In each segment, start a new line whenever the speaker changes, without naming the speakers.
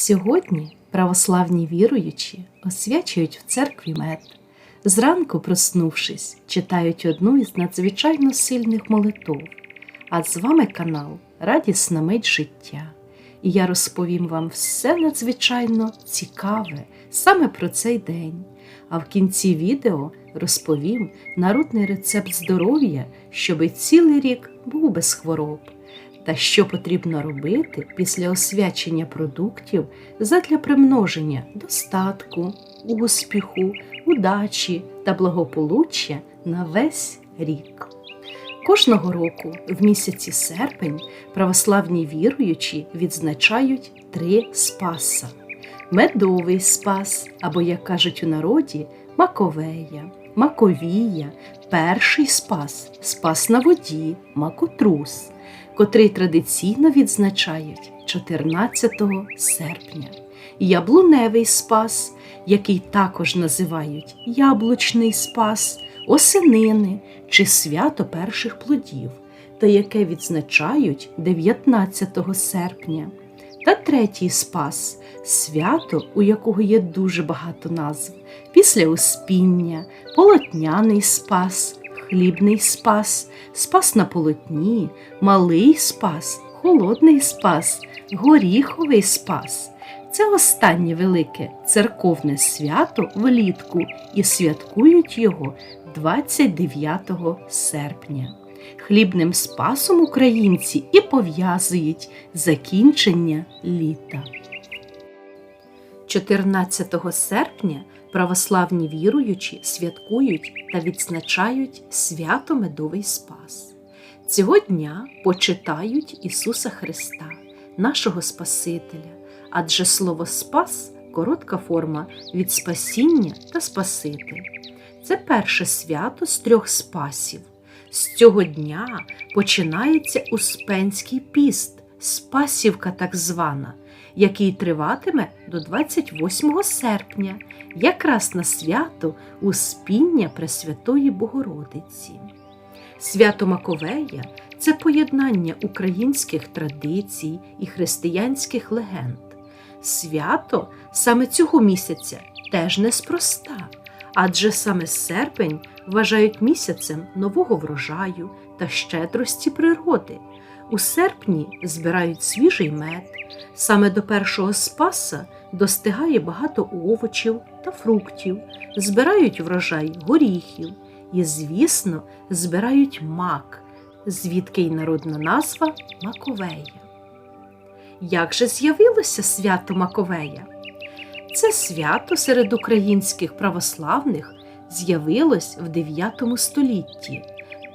Сьогодні православні віруючі освячують в церкві мед. Зранку, проснувшись, читають одну із надзвичайно сильних молитов. А з вами канал Радісна мить життя. І я розповім вам все надзвичайно цікаве саме про цей день. А в кінці відео розповім народний рецепт здоров'я, щоби цілий рік був без хвороб. Та що потрібно робити після освячення продуктів задля примноження достатку, успіху, удачі та благополуччя на весь рік. Кожного року, в місяці серпень, православні віруючі відзначають три спаса: медовий спас, або, як кажуть у народі, маковея, маковія, перший спас, спас на воді, макотрус, котрий традиційно відзначають 14 серпня, яблуневий спас, який також називають яблучний спас, осенини чи свято перших плодів, та яке відзначають 19 серпня. Та третій спас свято, у якого є дуже багато назв: після успіння, полотняний спас, хлібний спас, спас на полотні, малий спас, холодний спас, горіховий спас. Це останнє велике церковне свято влітку і святкують його 29 серпня. Хлібним спасом українці і пов'язують закінчення літа. 14 серпня православні віруючі святкують та відзначають свято Медовий Спас. Цього дня почитають Ісуса Христа, нашого Спасителя, адже слово Спас коротка форма від спасіння та Спаситель. Це перше свято з трьох спасів. З цього дня починається Успенський піст, Спасівка так звана, який триватиме до 28 серпня, якраз на свято Успіння Пресвятої Богородиці. Свято Маковея це поєднання українських традицій і християнських легенд. Свято саме цього місяця теж неспроста, адже саме серпень вважають місяцем нового врожаю та щедрості природи. У серпні збирають свіжий мед. Саме до першого спаса достигає багато овочів та фруктів, збирають врожай горіхів і, звісно, збирають мак, звідки й народна назва Маковея. Як же з'явилося свято Маковея? Це свято серед українських православних з'явилось в 9 столітті.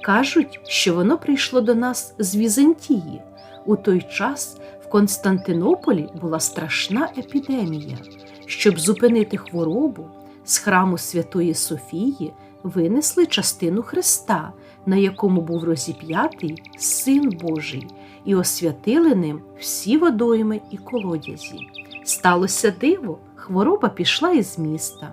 Кажуть, що воно прийшло до нас з Візантії. У той час в Константинополі була страшна епідемія. Щоб зупинити хворобу, з храму Святої Софії винесли частину Христа, на якому був розіп'ятий Син Божий, і освятили ним всі водойми і колодязі. Сталося диво, хвороба пішла із міста.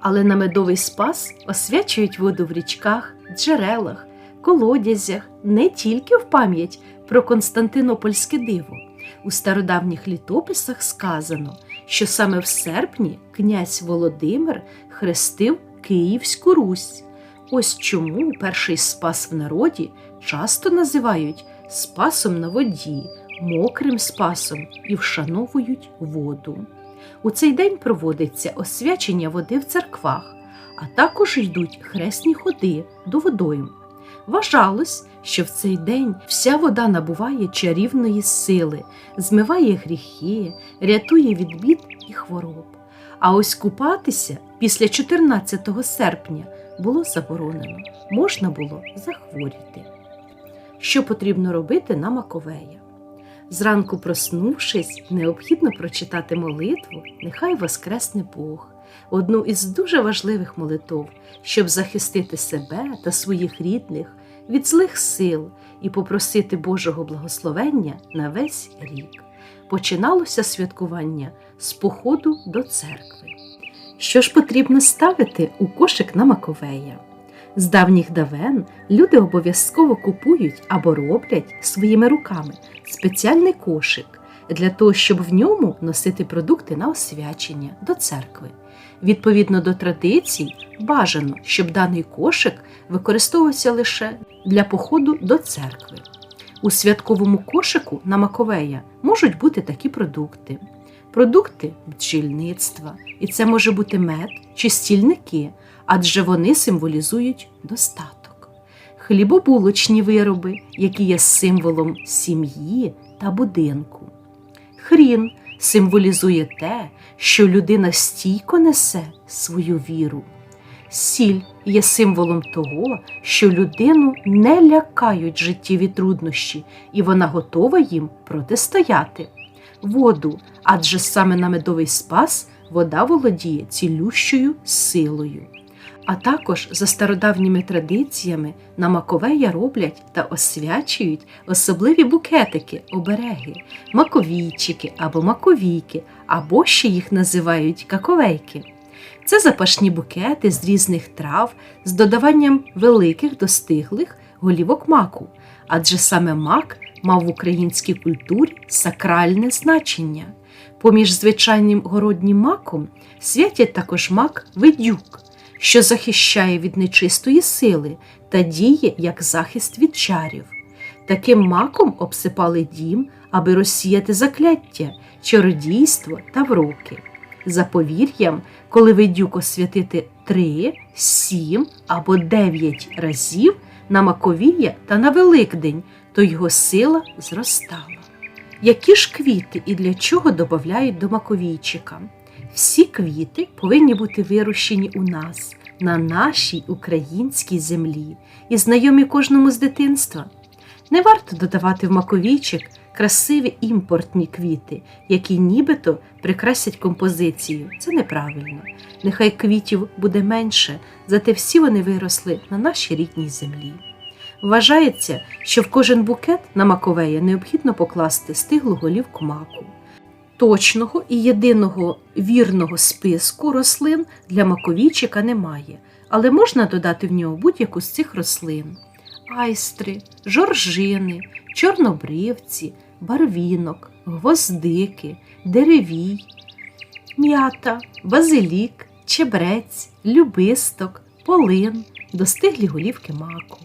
Але на медовий спас освячують воду в річках, джерелах, колодязях не тільки в пам'ять про Константинопольське диво. У стародавніх літописах сказано, що саме в серпні князь Володимир хрестив Київську Русь. Ось чому перший спас в народі часто називають спасом на воді, мокрим спасом і вшановують воду. У цей день проводиться освячення води в церквах, а також йдуть хресні ходи до водойм. Вважалось, що в цей день вся вода набуває чарівної сили, змиває гріхи, рятує від бід і хвороб. А ось купатися після 14 серпня було заборонено, можна було захворіти. Що потрібно робити на Маковея? Зранку, проснувшись, необхідно прочитати молитву, нехай воскресне Бог, одну із дуже важливих молитов, щоб захистити себе та своїх рідних від злих сил і попросити Божого благословення на весь рік. Починалося святкування з походу до церкви. Що ж потрібно ставити у кошик на Маковея? З давніх давен люди обов'язково купують або роблять своїми руками спеціальний кошик, для того, щоб в ньому носити продукти на освячення до церкви. Відповідно до традицій, бажано, щоб даний кошик використовувався лише для походу до церкви. У святковому кошику на Маковея можуть бути такі продукти: продукти бджільництва, і це може бути мед чи стільники, адже вони символізують достаток, хлібобулочні вироби, які є символом сім'ї та будинку. Хрін символізує те, що людина стійко несе свою віру. Сіль є символом того, що людину не лякають життєві труднощі, і вона готова їм протистояти. Воду, адже саме на медовий спас вода володіє цілющою силою. А також за стародавніми традиціями на Маковея роблять та освячують особливі букетики, обереги, маковійчики або маковійки, або ще їх називають каковейки. Це запашні букети з різних трав з додаванням великих достиглих голівок маку, адже саме мак мав в українській культурі сакральне значення. Поміж звичайним городнім маком святять також мак видюк, що захищає від нечистої сили та діє як захист від чарів. Таким маком обсипали дім, аби розсіяти закляття, чародійство та вроки. За повір'ям, коли видюк освятити три, сім або дев'ять разів на Маковія та на Великдень, то його сила зростала. Які ж квіти і для чого додають до маковійчика? Всі квіти повинні бути вирощені у нас, на нашій українській землі і знайомі кожному з дитинства. Не варто додавати в маковійчик красиві імпортні квіти, які нібито прикрасять композицію. Це неправильно. Нехай квітів буде менше, зате всі вони виросли на нашій рідній землі. Вважається, що в кожен букет на маковея необхідно покласти стиглу голівку маку. Точного і єдиного вірного списку рослин для маковійчика немає, але можна додати в нього будь-яку з цих рослин: айстри, жоржини, чорнобривці, барвінок, гвоздики, деревій, м'ята, базилік, чебрець, любисток, полин, достиглі голівки маку.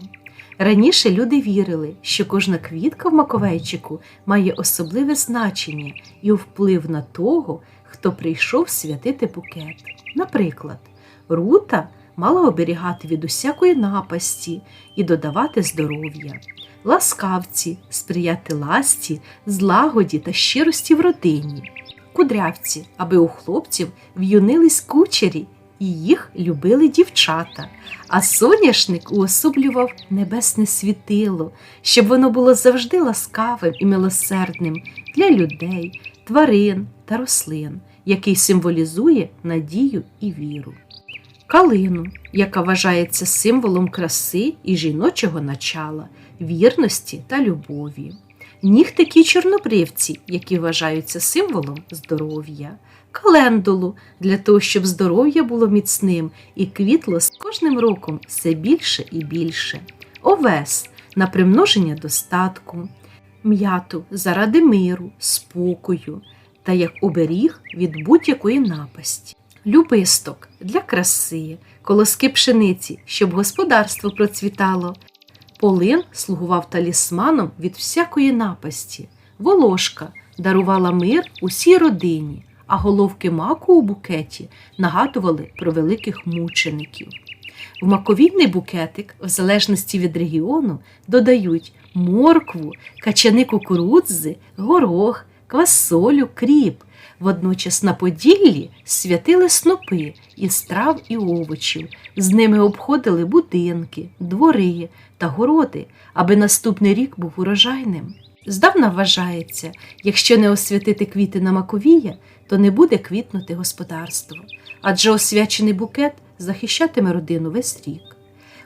Раніше люди вірили, що кожна квітка в маковейчику має особливе значення і вплив на того, хто прийшов святити букет. Наприклад, рута мала оберігати від усякої напасті і додавати здоров'я, ласкавці сприяти ласті, злагоді та щирості в родині, кудрявці, аби у хлопців в'юнились кучері і їх любили дівчата, а соняшник уособлював небесне світило, щоб воно було завжди ласкавим і милосердним для людей, тварин та рослин, який символізує надію і віру. Калину, яка вважається символом краси і жіночого начала, вірності та любові. Нігтики чорнобривці, які вважаються символом здоров'я, календулу для того, щоб здоров'я було міцним і квітло з кожним роком все більше і більше, овес на примноження достатку, м'яту заради миру, спокою та як оберіг від будь-якої напасті, любисток для краси, колоски пшениці, щоб господарство процвітало. Полин слугував талісманом від всякої напасті, волошка дарувала мир усій родині, а головки маку у букеті нагадували про великих мучеників. В маковійний букетик, в залежності від регіону, додають моркву, качани кукурудзи, горох, квасолю, кріп. Водночас на Поділлі святили снопи із трав і овочів, з ними обходили будинки, двори та городи, аби наступний рік був урожайним. Здавна вважається, якщо не освятити квіти на Маковія, то не буде квітнути господарство, адже освячений букет захищатиме родину весь рік.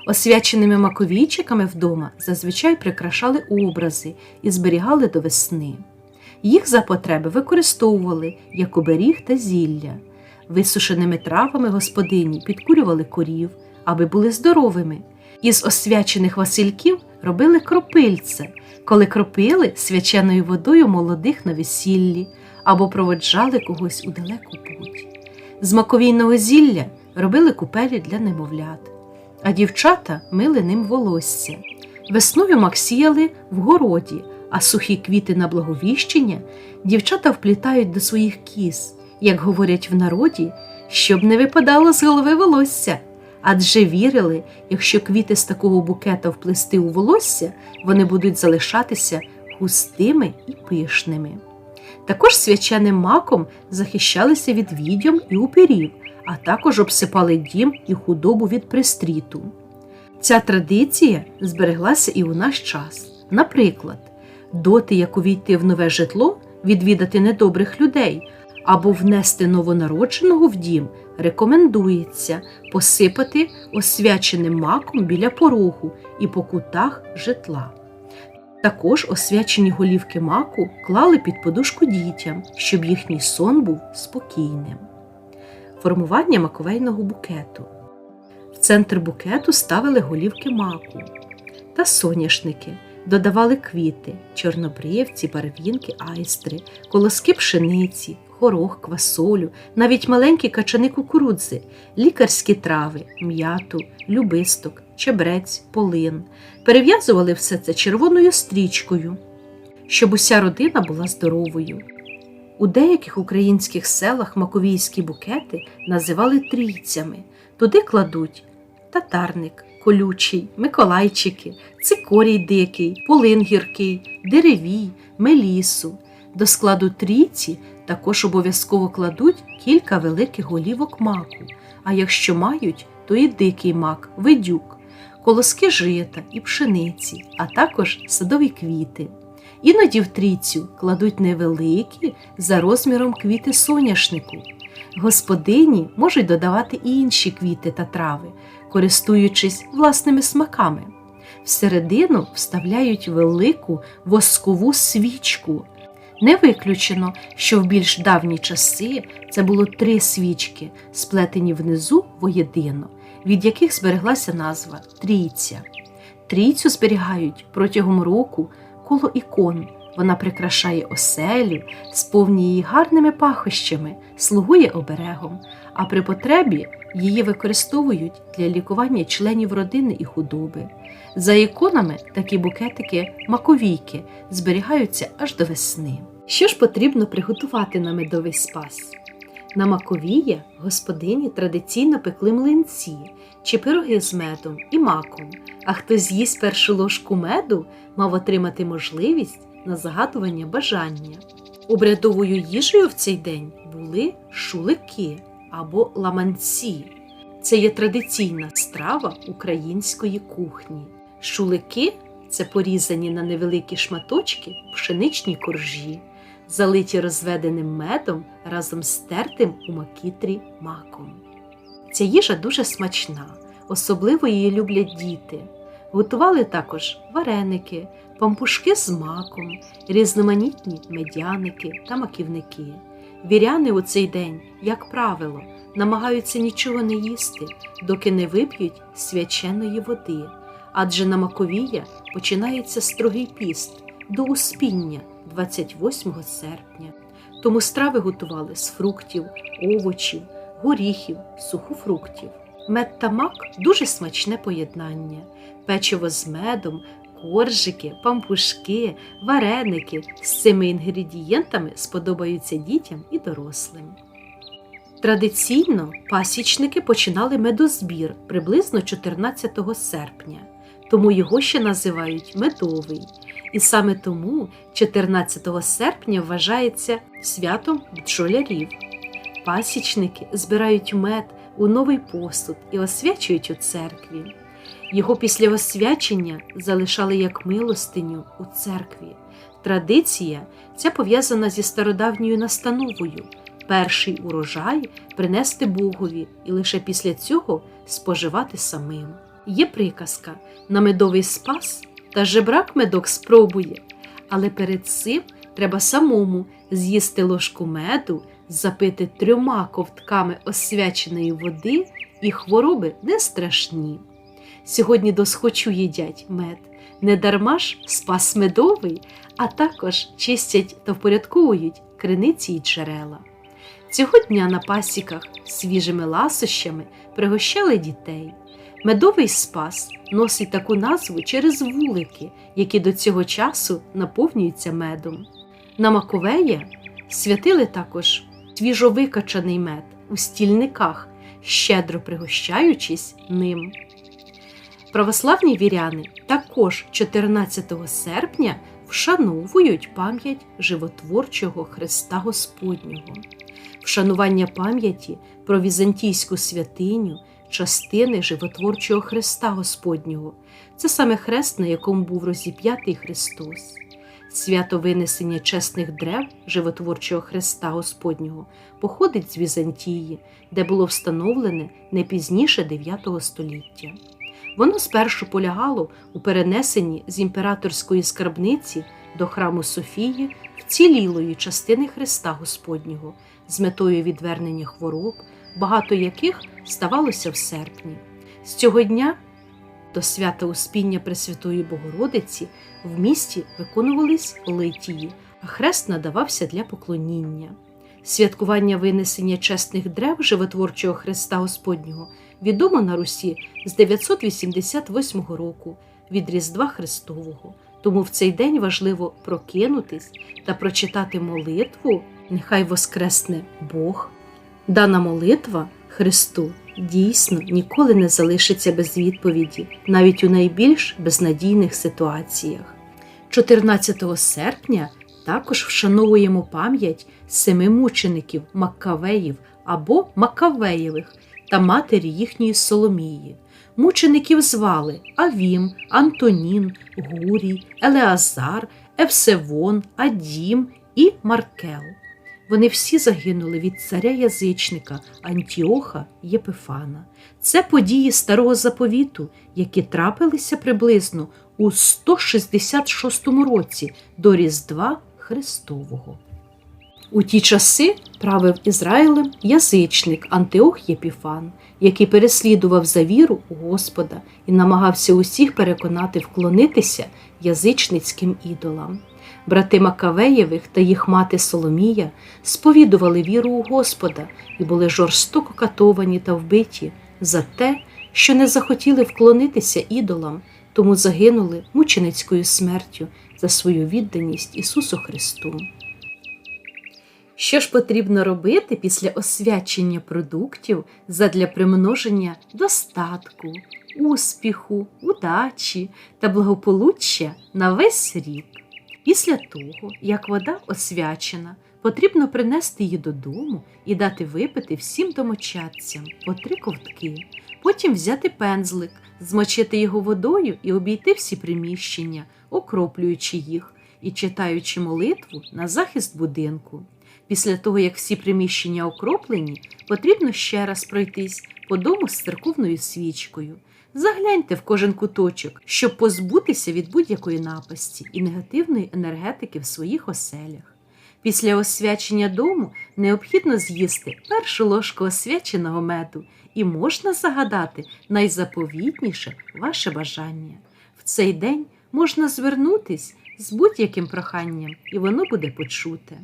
Освяченими маковійчиками вдома зазвичай прикрашали образи і зберігали до весни. Їх за потреби використовували як оберіг та зілля. Висушеними травами господині підкурювали корів, аби були здоровими. Із освячених васильків робили кропильце. коли кропили свяченою водою молодих на весіллі або проводжали когось у далеку путь. З маковійного зілля робили купелі для немовлят, а дівчата мили ним волосся. Весною мак сіяли в городі, а сухі квіти на благовіщення дівчата вплітають до своїх кіз, як говорять в народі, щоб не випадало з голови волосся. Адже вірили, якщо квіти з такого букета вплести у волосся, вони будуть залишатися густими і пишними. Також свяченим маком захищалися від відьом і упирів, а також обсипали дім і худобу від пристріту. Ця традиція збереглася і у наш час. Наприклад, доти як увійти в нове житло, відвідати недобрих людей або внести новонародженого в дім, рекомендується посипати освяченим маком біля порогу і по кутах житла. Також освячені голівки маку клали під подушку дітям, щоб їхній сон був спокійним. Формування маковейного букету. В центр букету ставили голівки маку та соняшники, додавали квіти, чорнобривці, барвінки, айстри, колоски пшениці, горох, квасолю, навіть маленькі качани кукурудзи, лікарські трави, м'яту, любисток, чебрець, полин. Перев'язували все це червоною стрічкою, щоб уся родина була здоровою. У деяких українських селах маковійські букети називали трійцями. Туди кладуть татарник, колючий, миколайчики, цикорій дикий, полин гіркий, деревій, мелісу. До складу трійці також обов'язково кладуть кілька великих голівок маку, а якщо мають, то і дикий мак, видюк, колоски жита і пшениці, а також садові квіти. Іноді в трійцю кладуть невеликі за розміром квіти соняшнику. Господині можуть додавати і інші квіти та трави, користуючись власними смаками. Всередину вставляють велику воскову свічку. Не виключено, що в більш давні часи це було три свічки, сплетені внизу воєдино, від яких збереглася назва Трійця. Трійцю зберігають протягом року коло ікон. Вона прикрашає оселю, сповнює її гарними пахощами, слугує оберегом, а при потребі її використовують для лікування членів родини і худоби. За іконами такі букетики маковійки зберігаються аж до весни. Що ж потрібно приготувати на медовий спас? На маковія господині традиційно пекли млинці чи пироги з медом і маком, а хто з'їсть першу ложку меду, мав отримати можливість на загадування бажання. Обрядовою їжею в цей день були шулики або ламанці. Це є традиційна страва української кухні. Шулики це порізані на невеликі шматочки пшеничні коржі, залиті розведеним медом разом з тертим у макітрі маком. Ця їжа дуже смачна, особливо її люблять діти. Готували також вареники, пампушки з маком, різноманітні медяники та маківники. Віряни у цей день, як правило, намагаються нічого не їсти, доки не вип'ють свяченої води, адже на Маковія починається строгий піст до успіння 28 серпня. Тому страви готували з фруктів, овочів, горіхів, сухофруктів. Мед та мак дуже смачне поєднання, печиво з медом, коржики, пампушки, вареники з цими інгредієнтами сподобаються дітям і дорослим. Традиційно пасічники починали медозбір приблизно 14 серпня, тому його ще називають медовий. І саме тому 14 серпня вважається святом бджолярів. Пасічники збирають мед у новий посуд і освячують у церкві. Його після освячення залишали як милостиню у церкві. Традиція ця пов'язана зі стародавньою настановою перший урожай принести Богові і лише після цього споживати самим. Є приказка на медовий спас та жебрак медок спробує, але перед цим треба самому з'їсти ложку меду, запити трьома ковтками освяченої води, і хвороби не страшні. Сьогодні досхочу їдять мед, недарма ж спас медовий, а також чистять та впорядковують криниці й джерела. Цього дня на пасіках свіжими ласощами пригощали дітей. Медовий спас носить таку назву через вулики, які до цього часу наповнюються медом. На Маковея святили також свіжовикачаний мед у стільниках, щедро пригощаючись ним. Православні віряни також 14 серпня вшановують пам'ять животворчого Христа Господнього. Вшанування пам'яті про візантійську святиню, частини животворчого Христа Господнього. Це саме хрест, на якому був розіп'ятий Христос. Свято винесення чесних древ животворчого Христа Господнього походить з Візантії, де було встановлене не пізніше 9 століття. Воно спершу полягало у перенесенні з імператорської скарбниці до храму Софії вцілілої частини Христа Господнього з метою відвернення хвороб, багато яких ставалося в серпні. З цього дня до свята Успіння Пресвятої Богородиці в місті виконувались литії, а хрест надавався для поклоніння. Святкування винесення чесних древ животворчого Христа Господнього відомо на Русі з 988 року від Різдва Христового. Тому в цей день важливо прокинутись та прочитати молитву, нехай воскресне Бог. Дана молитва Христу дійсно ніколи не залишиться без відповіді, навіть у найбільш безнадійних ситуаціях. 14 серпня також вшановуємо пам'ять семи мучеників Маккавеїв або Макавеєвих та матері їхньої Соломії. Мучеників звали Авім, Антонін, Гурій, Елеазар, Евсевон, Адім і Маркел. Вони всі загинули від царя язичника Антіоха Єпифана. Це події старого заповіту, які трапилися приблизно у 166 році до Різдва Христового. У ті часи правив Ізраїлем язичник Антиох Єпіфан, який переслідував за віру у Господа і намагався усіх переконати вклонитися язичницьким ідолам. Брати Макавеєвих та їх мати Соломія сповідували віру у Господа і були жорстоко катовані та вбиті за те, що не захотіли вклонитися ідолам, тому загинули мученицькою смертю за свою відданість Ісусу Христу. Що ж потрібно робити після освячення продуктів задля примноження достатку, успіху, удачі та благополуччя на весь рік? Після того, як вода освячена, потрібно принести її додому і дати випити всім домочадцям по три ковтки, потім взяти пензлик, змочити його водою і обійти всі приміщення, окроплюючи їх і читаючи молитву на захист будинку. Після того, як всі приміщення окроплені, потрібно ще раз пройтись по дому з церковною свічкою. Загляньте в кожен куточок, щоб позбутися від будь-якої напасті і негативної енергетики в своїх оселях. Після освячення дому необхідно з'їсти першу ложку освяченого меду і можна загадати найзаповітніше ваше бажання. В цей день можна звернутись з будь-яким проханням, і воно буде почуте.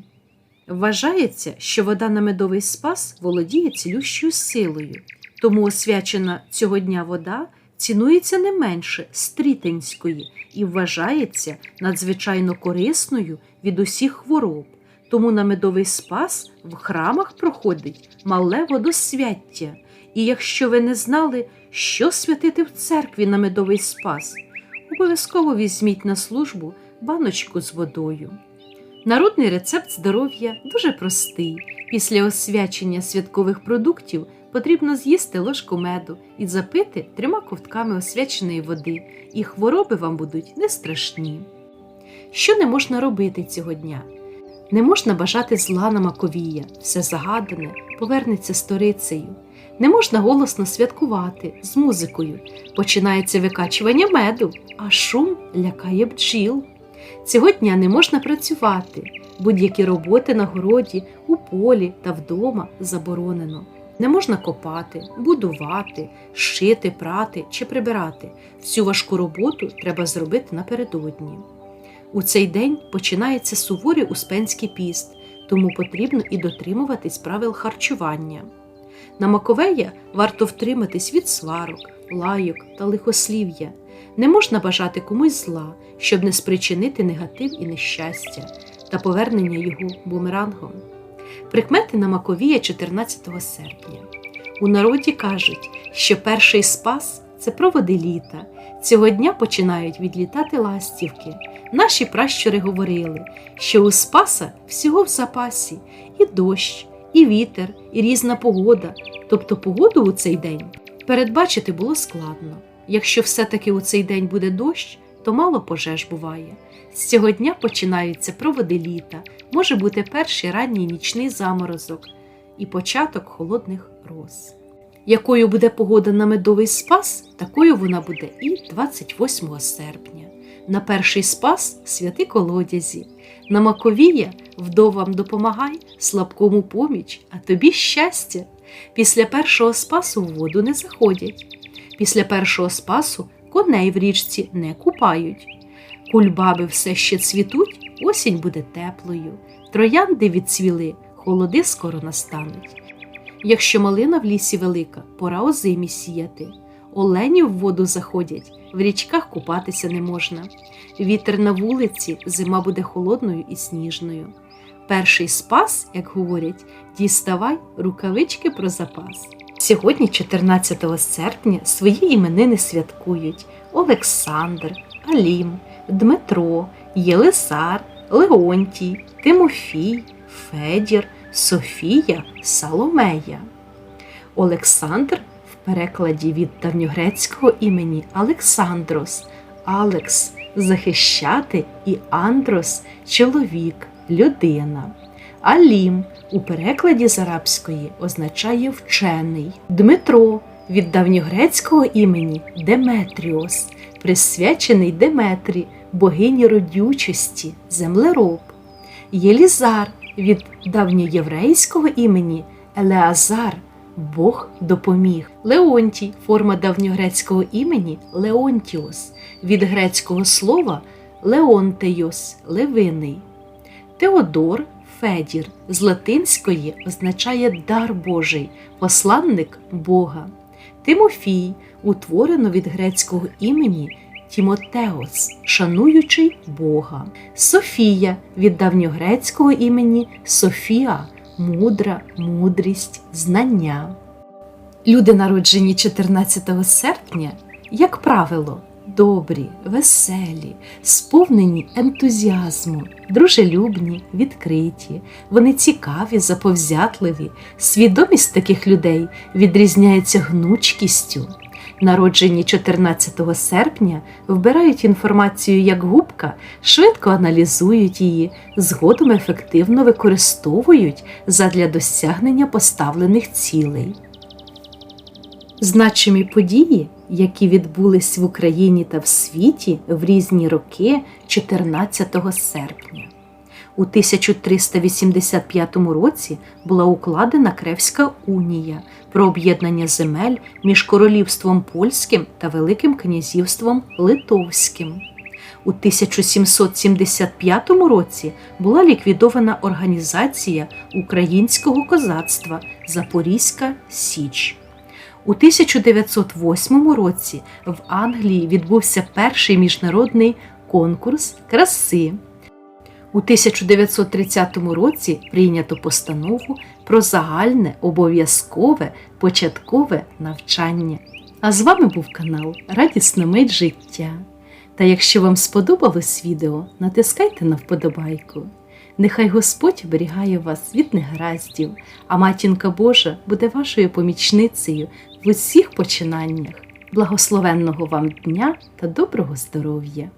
Вважається, що вода на медовий спас володіє цілющою силою, тому освячена цього дня вода цінується не менше стрітинської і вважається надзвичайно корисною від усіх хвороб. Тому на медовий спас в храмах проходить мале водосвяття. І якщо ви не знали, що святити в церкві на медовий спас, обов'язково візьміть на службу баночку з водою. Народний рецепт здоров'я дуже простий. Після освячення святкових продуктів потрібно з'їсти ложку меду і запити трьома ковтками освяченої води, і хвороби вам будуть не страшні. Що не можна робити цього дня? Не можна бажати зла на Маковія, все загадане повернеться сторицею. Не можна голосно святкувати з музикою. Починається викачування меду, а шум лякає бджіл. Цього дня не можна працювати. Будь-які роботи на городі, у полі та вдома заборонено. Не можна копати, будувати, шити, прати чи прибирати. Всю важку роботу треба зробити напередодні. У цей день починається суворий успенський піст, тому потрібно і дотримуватись правил харчування. На Маковея варто втриматись від сварок, лайок та лихослів'я. Не можна бажати комусь зла, щоб не спричинити негатив і нещастя та повернення його бумерангом. Прикмети на Маковія 14 серпня. У народі кажуть, що перший спас це проводи літа. Цього дня починають відлітати ластівки. Наші пращури говорили, що у Спаса всього в запасі і дощ, і вітер, і різна погода. Тобто погоду у цей день передбачити було складно. Якщо все-таки у цей день буде дощ, то мало пожеж буває. З цього дня починаються проводи літа, може бути перший ранній нічний заморозок і початок холодних роз. Якою буде погода на медовий спас, такою вона буде і 28 серпня. На перший спас святи колодязі, на Маковія вдовам допомагай, слабкому поміч, а тобі щастя. Після першого спасу в воду не заходять. Після першого спасу коней в річці не купають. Кульбаби все ще цвітуть, осінь буде теплою. Троянди відцвіли, холоди скоро настануть. Якщо малина в лісі велика, пора озимі сіяти. Олені в воду заходять, в річках купатися не можна. Вітер на вулиці, зима буде холодною і сніжною. Перший спас, як говорять, діставай рукавички про запас. Сьогодні, 14 серпня, свої іменини святкують Олександр, Алім, Дмитро, Єлисар, Леонтій, Тимофій, Федір, Софія, Саломея. Олександр в перекладі від давньогрецького імені Олександрос, Алекс захищати і Андрос чоловік, людина. Алім у перекладі з арабської означає вчений. Дмитро від давньогрецького імені Деметріос, присвячений Деметрі, богині родючості, землероб. Єлізар від давньоєврейського імені Елеазар, Бог допоміг. Леонтій форма давньогрецького імені Леонтіос, від грецького слова Леонтейос, левиний. Теодор Федір з латинської означає дар Божий, посланник Бога. Тимофій утворено від грецького імені Тімотеос, шануючий Бога. Софія від давньогрецького імені Софія, мудра, мудрість, знання. Люди, народжені 14 серпня, як правило, добрі, веселі, сповнені ентузіазму, дружелюбні, відкриті. Вони цікаві, заповзятливі. Свідомість таких людей відрізняється гнучкістю. Народжені 14 серпня вбирають інформацію як губка, швидко аналізують її, згодом ефективно використовують задля досягнення поставлених цілей. Значимі події, які відбулись в Україні та в світі в різні роки 14 серпня. У 1385 році була укладена Кревська унія про об'єднання земель між королівством польським та Великим князівством Литовським. У 1775 році була ліквідована організація українського козацтва Запорізька Січ. У 1908 році в Англії відбувся перший міжнародний конкурс краси. У 1930 році прийнято постанову про загальне обов'язкове початкове навчання. А з вами був канал Радісна мить життя. Та якщо вам сподобалось відео, натискайте на вподобайку. Нехай Господь оберігає вас від негараздів, а матінка Божа буде вашою помічницею в усіх починаннях. Благословенного вам дня та доброго здоров'я!